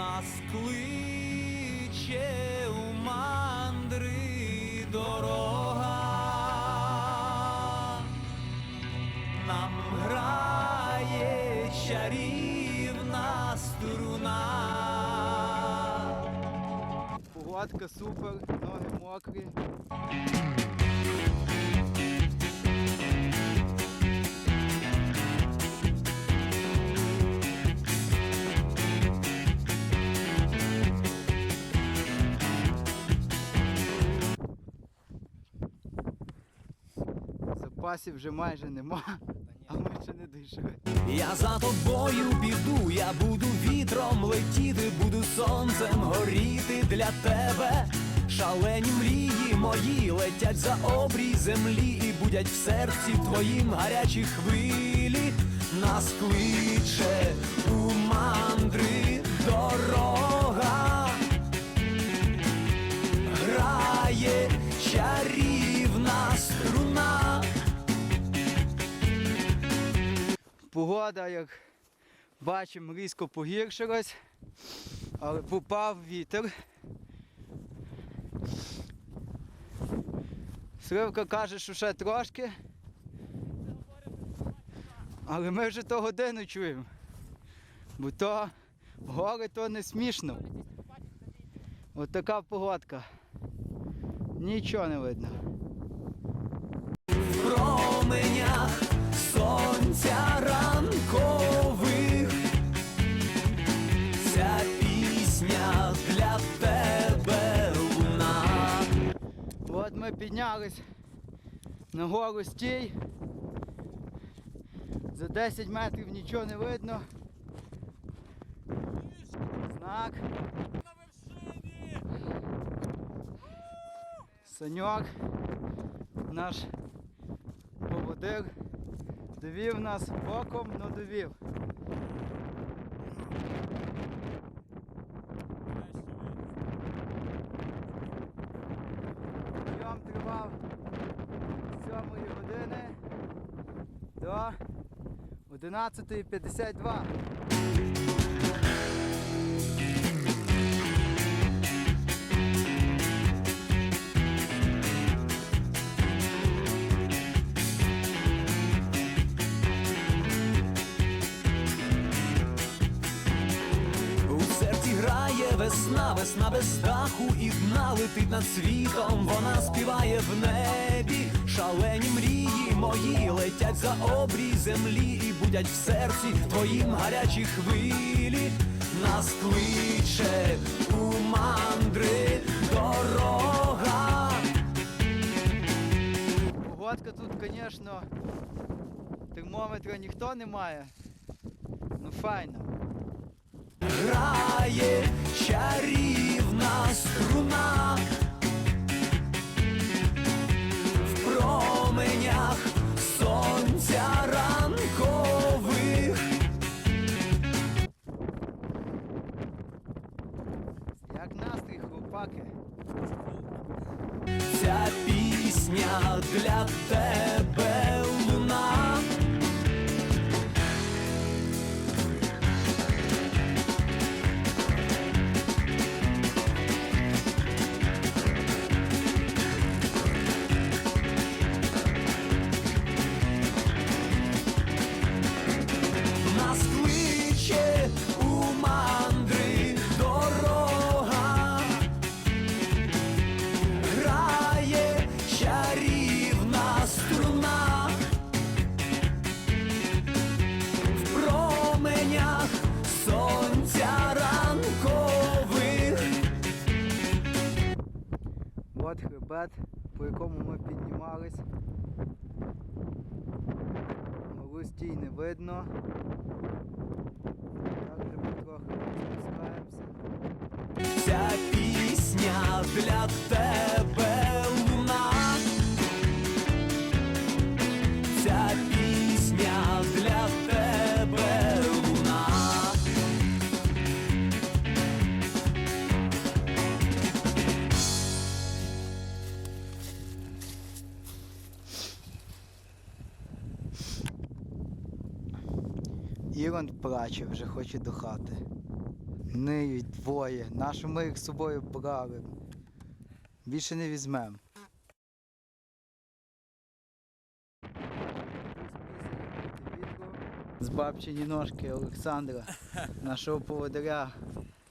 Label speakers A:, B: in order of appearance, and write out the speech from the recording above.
A: нас кличе у мандри дорога, нам грає чарівна струна.
B: Погодка супер, ноги мокрі. Запасів вже майже нема, а ми ще не дійшли.
A: Я за тобою піду, я буду вітром летіти, буду сонцем горіти для тебе. Шалені мрії мої летять за обрій землі і будять в серці твоїм гарячі хвилі. Нас кличе у мандри дорога.
B: Погода, як бачимо, різко погіршилась, але попав вітер. Сливка каже, що ще трошки. Але ми вже то годину чуємо. Бо то гори то не смішно. От така погодка. Нічого не видно.
A: променях сонця
B: піднялись на гору стій. За 10 метрів нічого не видно. Знак. Саньок, наш поводир, довів нас боком, но довів. 7 години. До 11.52.
A: У серці грає весна, весна без даху і дна летить над світом, вона співає в небі, шалені мрії мої летять за обрій землі і будять в серці твоїм гарячі хвилі, нас кличе у мандри дорога.
B: Погодка тут, звісно, термометра ніхто не має. Ну файно.
A: Грає чарівна для тебе
B: От хребет, по якому ми піднімались. Листій не видно. Так ми трохи спускаємося.
A: Ця пісня для тебе
B: Ірон плаче, вже хоче до хати. Ниють двоє. Нащо ми їх з собою брали? Більше не візьмемо. З бабчині ножки Олександра, нашого поводаря.